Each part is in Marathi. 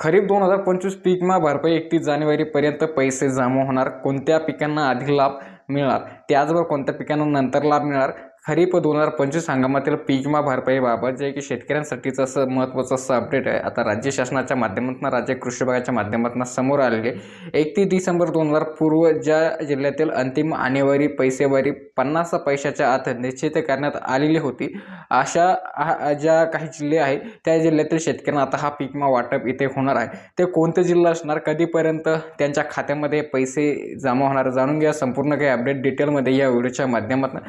खरीप दोन हजार पंचवीस पीक भरपाई एकतीस जानेवारीपर्यंत पैसे जमा होणार. कोणत्या पिकांना आधी लाभ मिळणार? त्याचबरोबर कोणत्या पिकांना नंतर लाभ मिळणार? खरीप दोन हजार पंचवीस हंगामातील पीक विमा भरपाईबाबत जे की शेतकऱ्यांसाठीचं असं महत्त्वाचं असं अपडेट आहे. आता राज्य शासनाच्या माध्यमातून राज्य कृषी विभागाच्या माध्यमातून समोर आलेले एकतीस डिसेंबर दोन हजार पूर्व ज्या जिल्ह्यातील अंतिम आणेवारी पैसेवारी पन्नास पैशाच्या आत निश्चित करण्यात आलेली होती. अशा ज्या काही जिल्हे आहेत त्या जिल्ह्यातील शेतकऱ्यांना आता हा पीक विमा वाटप इथे होणार आहे. ते कोणते जिल्हा असणार कधीपर्यंत त्यांच्या खात्यामध्ये पैसे जमा होणार जाणून घ्या. संपूर्ण काही अपडेट डिटेलमध्ये या व्हिडिओच्या माध्यमातून.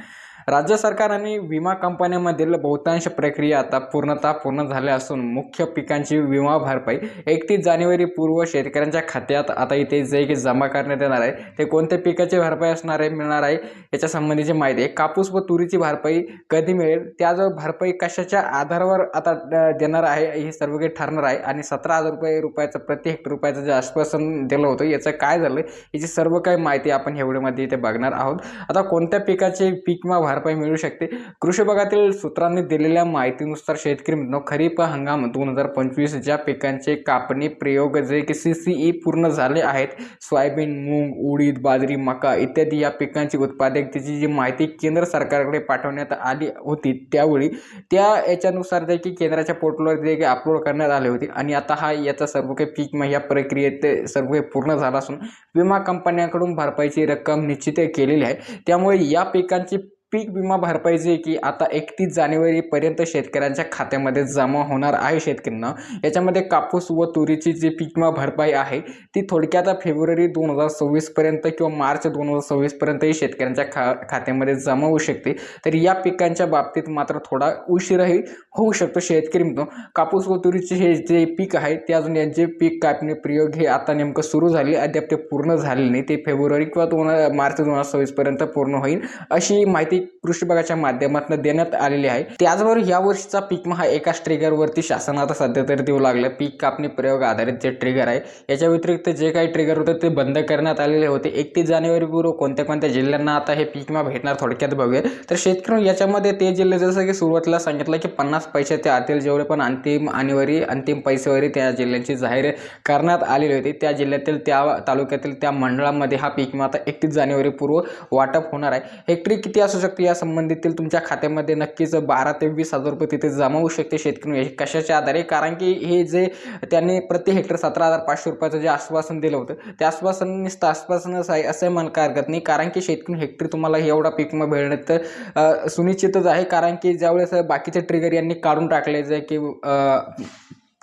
राज्य सरकार आणि विमा कंपन्यांमधील बहुतांश प्रक्रिया आता पूर्णतः पूर्ण झाल्या असून मुख्य पिकांची विमा भरपाई एकतीस जानेवारी पूर्व शेतकऱ्यांच्या खात्यात आता इथे जे की जमा करण्यात येणार आहे ते कोणत्या पिकाची भरपाई असणार आहे मिळणार आहे याच्या संबंधीची माहिती आहे. कापूस व तुरीची भरपाई कधी मिळेल त्याजवळ भरपाई कशाच्या आधारावर आता देणार आहे हे सर्व काही ठरणार आहे. आणि सतरा हजार रुपये रुपयाचं प्रति हेक्टर रुपयाचं जे आश्वासन दिलं होतं याचं काय झालं याची सर्व काही माहिती आपण एवढ्यामध्ये इथे बघणार आहोत. आता कोणत्या पिकाचे पीक विमा भरपाई मिळू शकते. कृषी विभागातील सूत्रांनी दिलेल्या माहितीनुसार शेतकरी मित्रांनो खरीप हंगाम दोन हजार पंचवीस ज्या पिकांचे कापणी प्रयोग जे की सी सी ई पूर्ण झाले आहेत सोयाबीन मूग उडीद बाजरी मका इत्यादी या पिकांची उत्पादकतेची जी माहिती केंद्र सरकारकडे पाठवण्यात आली होती त्यावेळी त्या याच्यानुसार जे की केंद्राच्या पोर्टलवर जे की अपलोड करण्यात आले होते. आणि आता हा याचा सर्व काही पीक या प्रक्रियेत ते सर्व काही पूर्ण झाला असून विमा कंपन्यांकडून भरपाईची रक्कम निश्चित केलेली आहे. त्यामुळे या पिकांची पीक विमा भरपाई जी की आता एकतीस जानेवारीपर्यंत शेतकऱ्यांच्या खात्यामध्ये जमा होणार आहे शेतकऱ्यांना. याच्यामध्ये कापूस व तुरीची जी पीक विमा भरपाई आहे ती थोडक्यात फेब्रुवारी दोन हजार सव्वीसपर्यंत किंवा मार्च दोन हजार सव्वीसपर्यंतही शेतकऱ्यांच्या खा खात्यामध्ये जमा होऊ शकते. तर या पिकांच्या बाबतीत मात्र थोडा उशीरही होऊ शकतो शेतकरी म्हणतो कापूस व तुरीचे हे जे पीक आहे ते अजून यांचे पीक कापणी प्रयोग हे आता नेमकं सुरू झाले. अद्याप ते पूर्ण झाले नाही. ते फेब्रुवारी किंवा दोन मार्च दोन हजार सव्वीसपर्यंत पूर्ण होईल अशी माहिती right? कृषी विभागाच्या माध्यमातून देण्यात आलेली आहे. त्याचबरोबर या वर्षीचा पीक हा एकाच ट्रिगरवरती शासन आता सध्या तरी देऊ लागलं पीक कापणी प्रयोग आधारित जे ट्रिगर आहे याच्या व्यतिरिक्त जे काही ट्रिगर होते ते बंद करण्यात आलेले होते. एकतीस जानेवारीपूर्व कोणत्या कोणत्या जिल्ह्यांना आता हे पीक विमा भेटणार थोडक्यात बघूया. तर शेतकरी याच्यामध्ये ते जिल्हे जसं की सुरुवातीला सांगितलं की पन्नास पैशाच्या आतील जेवढे पण अंतिम आणीवारी अंतिम पैसेवारी त्या जिल्ह्यांची जाहीर करण्यात आलेली होती. त्या जिल्ह्यातील त्या तालुक्यातील त्या मंडळामध्ये हा पीक विमा आता एकतीस जानेवारीपूर्व वाटप होणार आहे. हेक्टरी किती असू शकते या संबंधितील तुमच्या खात्यामध्ये नक्कीच बारा ते वीस हजार रुपये तिथे जमा होऊ शकते शेतकरी हे कशाच्या आधारे? कारण की हे जे त्यांनी प्रति हेक्टर सतरा हजार पाचशे रुपयाचं जे आश्वासन दिलं होतं ते आश्वासन नुसतं आश्वासनच आहे असं म्हणता हरकत नाही. कारण की शेतकरी हेक्टरी तुम्हाला एवढा पीक मग मिळणं तर सुनिश्चितच आहे. कारण की ज्यावेळेस बाकीचे ट्रिगर यांनी काढून टाकले जे की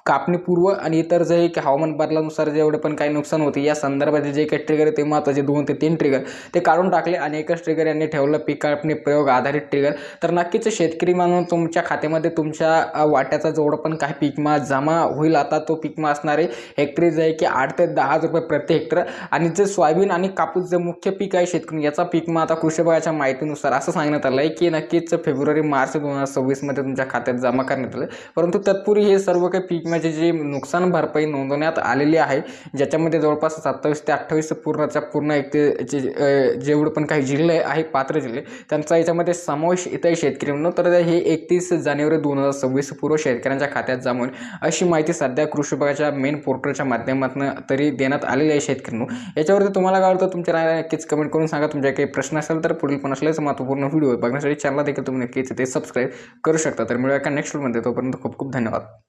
कापणीपूर्व आणि इतर जे की हवामान बदलानुसार जेवढे पण काही नुकसान होते या संदर्भातील जे काही ट्रिगर ते महत्त्वाचे दोन ते तीन ट्रिगर ते काढून टाकले आणि एकच ट्रिगर यांनी ठेवलं पीक कापणी प्रयोग आधारित ट्रिगर तर नक्कीच शेतकरी म्हणून तुमच्या खात्यामध्ये तुमच्या वाट्याचा जेवढं पण काही पीकमा जमा होईल. आता तो पीक असणारे हेक्टरी जे आहे की आठ ते दहा रुपये प्रति हेक्टर. आणि जे सोयाबीन आणि कापूस जे मुख्य पीक आहे शेतकरी याचा पीक आता कृषी विभागाच्या माहितीनुसार असं सांगण्यात आलं आहे की नक्कीच फेब्रुवारी मार्च दोन हजार सव्वीसमध्ये तुमच्या खात्यात जमा करण्यात आलं. परंतु तत्पूर्वी हे सर्व काही पीक विम्याचे जी नुकसान भरपाई नोंदवण्यात आलेली आहे ज्याच्यामध्ये जवळपास सत्तावीस ते अठ्ठावीस पूर्णच्या पूर्ण एक ते जे पण काही जिल्हे आहे पात्र जिल्हे त्यांचा याच्यामध्ये समावेश इथं शेतकरी म्हणून तर हे एकतीस जानेवारी दोन हजार सव्वीस पूर्व शेतकऱ्यांच्या खात्यात जमा होईल अशी माहिती सध्या कृषी विभागाच्या मेन पोर्टलच्या माध्यमातून तरी देण्यात आलेली आहे शेतकऱ्यांनो. याच्यावरती तुम्हाला काय वाटतं? तुमच्या नक्कीच कमेंट करून सांगा. तुमच्या काही प्रश्न असेल तर पुढील पण असल्याचं महत्त्वपूर्ण व्हिडिओ बघण्यासाठी चॅनल देखील तुम्ही नक्कीच ते सबस्क्राईब करू शकता. तर मिळूया का नेक्स्ट व्हिडिओमध्ये तोपर्यंत खूप खूप धन्यवाद.